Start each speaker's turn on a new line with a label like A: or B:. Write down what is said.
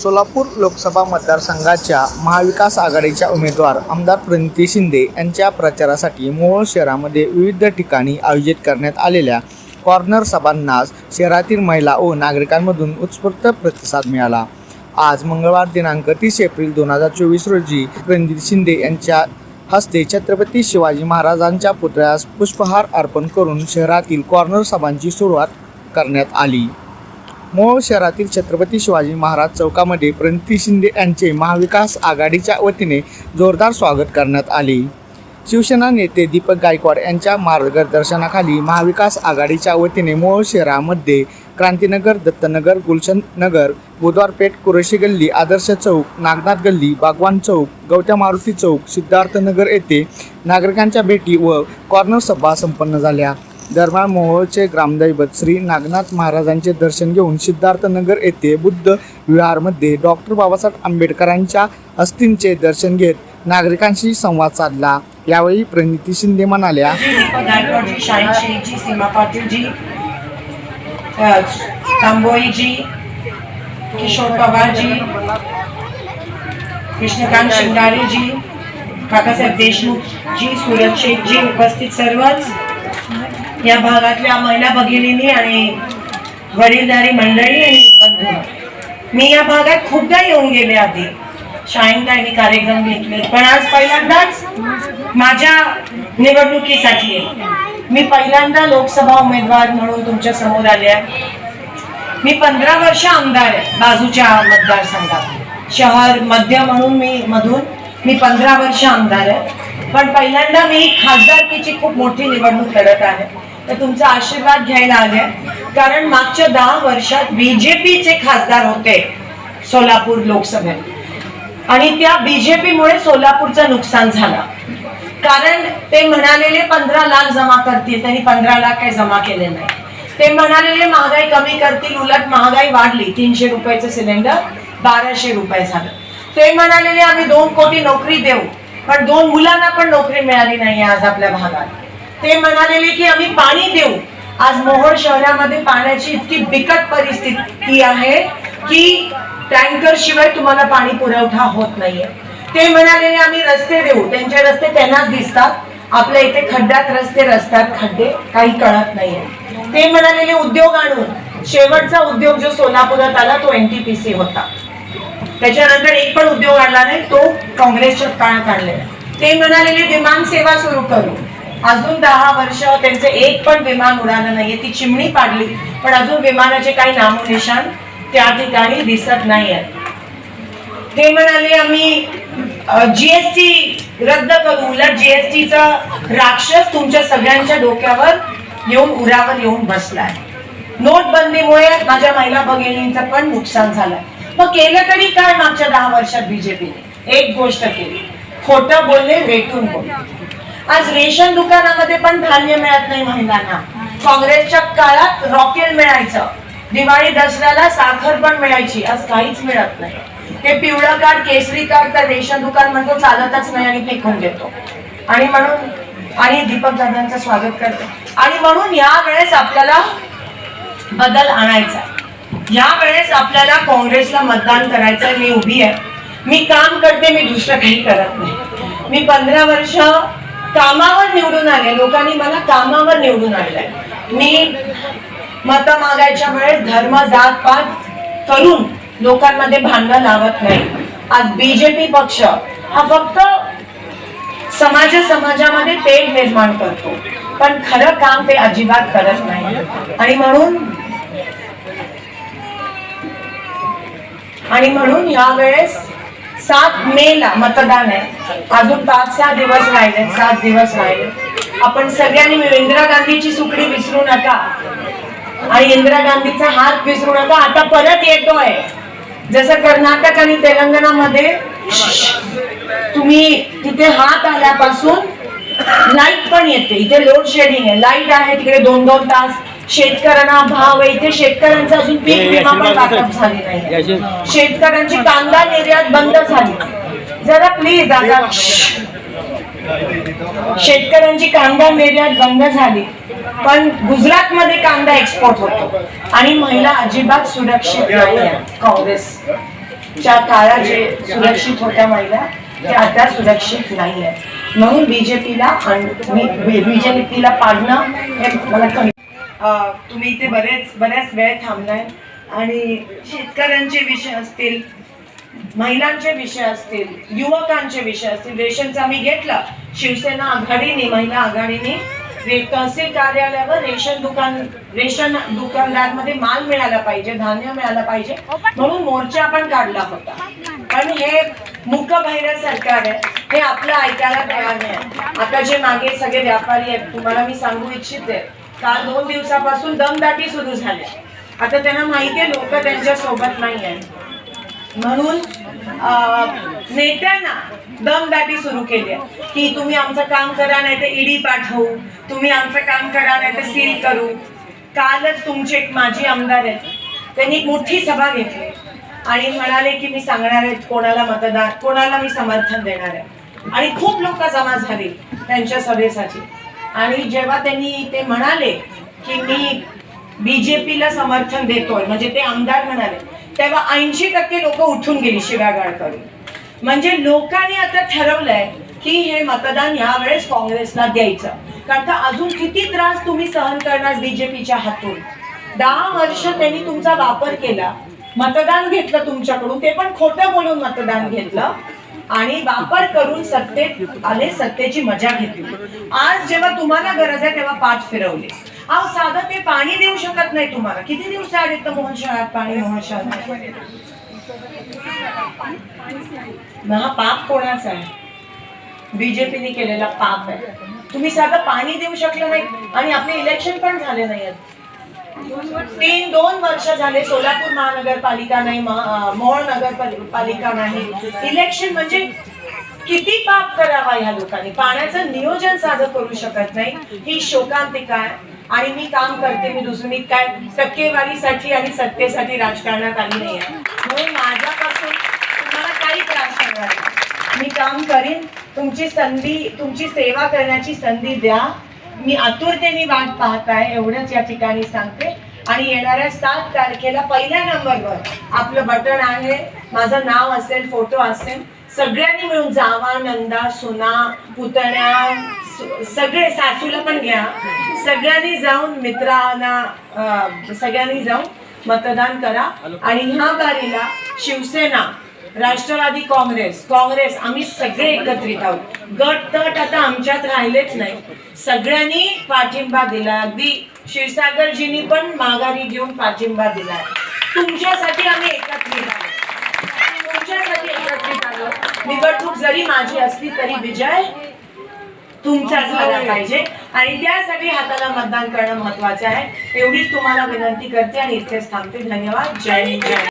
A: सोलापूर लोकसभा मतदारसंघाच्या महाविकास आघाडीच्या उमेदवार आमदार प्रणिती शिंदे यांच्या प्रचारासाठी मोहोळ शहरामध्ये विविध ठिकाणी आयोजित करण्यात आलेल्या कॉर्नर सभांना शहरातील महिला व नागरिकांमधून उत्स्फूर्त प्रतिसाद मिळाला. आज मंगळवार दिनांक तीस एप्रिल दोन हजार चोवीस रोजी प्रणित शिंदे यांच्या हस्ते छत्रपती शिवाजी महाराजांच्या पुतळ्यास पुष्पहार अर्पण करून शहरातील कॉर्नर सभांची सुरुवात करण्यात आली. मोहोळ शहरातील छत्रपती शिवाजी महाराज चौकामध्ये प्रणिती शिंदे यांचे महाविकास आघाडीच्या वतीने जोरदार स्वागत करण्यात आले. शिवसेना नेते दीपक गायकवाड यांच्या मार्गदर्शनाखाली महाविकास आघाडीच्या वतीने मोहोळ शहरामध्ये क्रांतीनगर दत्तनगर गुलशन नगर बुधवारपेठ कुरेशी गल्ली आदर्श चौक नागनाथ गल्ली बागवान चौक गवत्या मारुती चौक सिद्धार्थनगर येथे नागरिकांच्या भेटी व कॉर्नर सभा संपन्न झाल्या. दरम्यान मोहोळचे ग्रामदैवत श्री नागनाथ महाराजांचे दर्शन घेऊन सिद्धार्थनगर येथे बुद्ध विहारमध्ये डॉक्टर बाबासाहेब आंबेडकरांच्या अस्थींचे दर्शन घेत नागरिकांशी संवाद साधला. यावेळी प्रणिती शिंदे म्हणाल्या
B: सीमा पाटीलजी तांबोईजी किशोर पवारजी कृष्णकांत शिंगारेजी काकासाहेब देशमुखजी सूरज शेखजी उपस्थित सर्वच. या भागातल्या महिला भगिनींनी आणि वडीलधारी मंडळी आणि मी या भागात खूपदा येऊन गेले आधी. शाहीनताईंनी कार्यक्रम घेतले. पण आज पहिल्यांदाच माझ्या निवडणुकीसाठी. मी पहिल्यांदा लोकसभा उमेदवार म्हणून तुमच्यासमोर आले आहे. मी पंधरा वर्ष आमदार आहे बाजूच्या मतदारसंघात. शहर मध्य म्हणून मी मधून मी पंधरा वर्ष आमदार आहे. पण पहिल्यांदा मी खासदारकीची खूप मोठी निवडणूक लढत आहे. तर तुमचा आशीर्वाद घ्यायला आले कारण मागच्या दहा वर्षात बीजेपीचे खासदार होते सोलापूर लोकसभेत. आणि त्या बीजेपीमुळे सोलापूरचं नुकसान झालं. कारण ते म्हणालेले पंधरा लाख जमा करतील त्यांनी पंधरा लाख काही जमा केले नाही. ते म्हणालेले महागाई कमी करतील उलट महागाई वाढली तीनशे रुपयाचं सिलेंडर बाराशे रुपये झालं. ते म्हणालेले आम्ही दोन कोटी नोकरी देऊ पण दोन मुलांना पण नोकरी मिळाली नाही आज आपल्या भागात. ते म्हणालेले की आम्ही पाणी देऊ. आज मोहोळ शहरामध्ये पाण्याची इतकी बिकट परिस्थिती आहे की टँकर शिवाय तुम्हाला पाणी पुरवठा होत नाहीये. ते म्हणालेले आम्ही रस्ते देऊ. त्यांचे रस्ते त्यांनाच दिसतात. आपल्या इथे खड्ड्यात रस्ते रस्त्यात खड्डे. काही कळत नाहीये. ते म्हणालेले उद्योग आणून. शेवटचा उद्योग जो सोलापुरात आला तो एनटीपीसी होता. त्याच्यानंतर एक पण उद्योग आणला नाही तो काँग्रेसच्या काळात आणलेला ते म्हणालेले विमान सेवा सुरू करू. अजून दहा वर्ष त्यांचं एक पण विमान उडालं नाहीये. ती चिमणी पाडली. पण अजून विमानाचे काही नामोनिशान त्या ठिकाणी दिसत नाही ते म्हणाले आम्ही जीएसटी रद्द करू. उलट जीएसटीचा राक्षस तुमच्या सगळ्यांच्या डोक्यावर येऊन उरावर येऊन बसलाय. नोटबंदीमुळे माझ्या महिला भगिनींचं पण नुकसान झालंय. मग केलं तरी काय मागच्या दहा वर्षात बीजेपीने एक गोष्ट केली. खोटं बोलले रेटून बोलले. आज रेशन दुकानामध्ये पण धान्य मिळत नाही महिलांना. काँग्रेसच्या काळात रॉकेल मिळायचं. दिवाळी दसऱ्याला साखर पण मिळायची. आज काहीच मिळत नाही. ते पिवळं कार्ड केसरी कार्ड तर रेशन दुकान म्हणतो चालतच नाही आणि फेकून देतो. आणि म्हणून आणि दीपक दादांचं स्वागत करते. आणि म्हणून या वेळेस आपल्याला बदल आणायचा यावेळेस या वेळेस आपल्याला काँग्रेसला मतदान करायचं मी उभी आहे. मी काम करते मी दुसरं काही करत नाही. मी पंधरा वर्ष कामावर निवडून आले. लोकांनी मला कामावर निवडून आणलंय. मी मत मागायच्या वेळेस धर्म जात पात करून लोकांमध्ये भांडण लावत नाही. आज बीजेपी पक्ष हा फक्त समाज समाजामध्ये तेल निर्माण करतो. पण खरं काम ते अजिबात करत नाही. आणि म्हणून आणि म्हणून यावेळेस सात मे ला मतदान आहे. अजून पाच सहा दिवस राहिले सात दिवस राहिले. आपण सगळ्यांनी इंदिरा गांधीची सुकडी विसरू नका. आणि इंदिरा गांधीचा हात विसरू नका. आता परत येतोय. जसं कर्नाटक आणि तेलंगणामध्ये तुम्ही तिथे हात आल्यापासून लाइट पण येते. इथे लोड शेडिंग आहे. लाइट आहे तिकडे दोन दोन तास. शेतकऱ्यांना भाव आहे. इथे शेतकऱ्यांचा अजून पीक विमा पण वाटप झाली नाही शेतकऱ्यांची कांदा निर्यात बंद झाली. जरा प्लीज आता शेतकऱ्यांची कांदा निर्यात बंद झाली. पण गुजरात मध्ये कांदा एक्सपोर्ट होतो. आणि महिला अजिबात सुरक्षित नाही काँग्रेस च्या काळात जे सुरक्षित होत्या महिला ते आता सुरक्षित नाही आहेत. म्हणून बीजेपीला बीजेपीला पाडणं हे मला कमी तुम्ही इथे बरेच बऱ्याच वेळ थांबलाय. आणि शेतकऱ्यांचे विषय असतील महिलांचे विषय असतील युवकांचे विषय असतील रेशनचा मी घेतला. शिवसेना आघाडीने महिला आघाडीने रे- तहसील कार्यालयावर रेशन दुकान रेशन दुकानदारमध्ये माल मिळाला पाहिजे धान्य मिळालं पाहिजे. म्हणून मोर्चा आपण काढला होता. पण हे मुक सरकार आहे. हे आपलं ऐकायला तयार नाही. आता जे मागे सगळे व्यापारी आहेत तुम्हाला मी सांगू इच्छिते. काल दोन दिवसापासून दमदाटी सुरू झाली आता त्यांना माहिती आहे लोक त्यांच्यासोबत नाही आहेत म्हणून नेत्यांना दमदाटी सुरू केली आहे. की तुम्ही आमचं काम करा नाही तर ईडी पाठवू. तुम्ही आमचं काम करा नाही तर सील करू. कालच तुमचे एक माजी आमदार आहेत त्यांनी एक मोठी सभा घेतली. आणि म्हणाले की मी सांगणार आहे कोणाला मतदार कोणाला मी समर्थन देणार आहे. आणि खूप लोक जमा झाली त्यांच्या सभेसाठी. आणि जेव्हा त्यांनी ते म्हणाले की मी बीजेपीला समर्थन देतोय म्हणजे ते आमदार म्हणाले तेव्हा ऐंशी टक्के लोक उठून गेली शिव्यागाळ करून. म्हणजे लोकांनी आता ठरवलंय की हे मतदान यावेळेस काँग्रेसला द्यायचं. कारण का अजून किती त्रास तुम्ही सहन करणार बीजेपीच्या हातून? दहा वर्ष त्यांनी तुमचा वापर केला मतदान घेतलं तुमच्याकडून ते पण खोटं बोलून मतदान घेतलं. आणि वापर करून सत्तेत आले सत्तेची मजा घेतली. आज जेव्हा तुम्हाला गरज आहे तेव्हा पाठ फिरवली. अहो साधं ते पाणी देऊ शकत नाही तुम्हाला. किती दिवस आले तर मोहन शहरात पाणी मोहन शहरात हा पाप कोणाचा आहे? बीजेपीने केलेला पाप आहे. तुम्ही साधं पाणी देऊ शकलं नाही आणि आपले इलेक्शन पण झाले नाही आहेत तीन दोन वर्ष झाले सोलापूर महानगरपालिका नाही मोहोळ नगरपालिका नाही. इलेक्शन म्हणजे किती पाप करावा ह्या लोकांनी? पाण्याचं नियोजन साधं करू शकत नाही. ही शोकांतिका आहे. आणि मी काम करते मी दुसरी मी काय टक्केवारीसाठी आणि सत्तेसाठी राजकारणात आली नाही आहे. म्हणून माझ्यापासून तुम्हाला काही त्रास होणार मी काम करीन. तुमची संधी तुमची सेवा करण्याची संधी द्या. मी आतुरतेने वाट पाहत आहे एवढंच या ठिकाणी सांगते. आणि येणाऱ्या सात तारखेला पहिल्या नंबरवर आपलं बटन आहे. माझं नाव असेल फोटो असेल सगळ्यांनी मिळून जावा नंदा सुना पुतण्या सगळे सासूला पण घ्या. सगळ्यांनी जाऊन मित्रांना सगळ्यांनी जाऊन मतदान करा. आणि ह्या बारीला शिवसेना राष्ट्रवादी काँग्रेस काँग्रेस आम्ही सगळे एकत्रित आहोत. गट तट आता आमच्यात राहिलेच नाही. सगळ्यांनी पाठिंबा दिला. अगदी क्षीरसागरजींनी पण माघारी घेऊन पाठिंबा दिला. तुमच्यासाठी आम्ही एकत्रित आहोत. तुमच्यासाठी एकत्रित आलो निवडणूक जरी माझी असली तरी विजय तुमचा झाला पाहिजे. आणि त्यासाठी हाताला मतदान करणं महत्वाचं आहे. एवढीच तुम्हाला विनंती करते आणि इथेच थांबते. धन्यवाद. जय हिंद. जय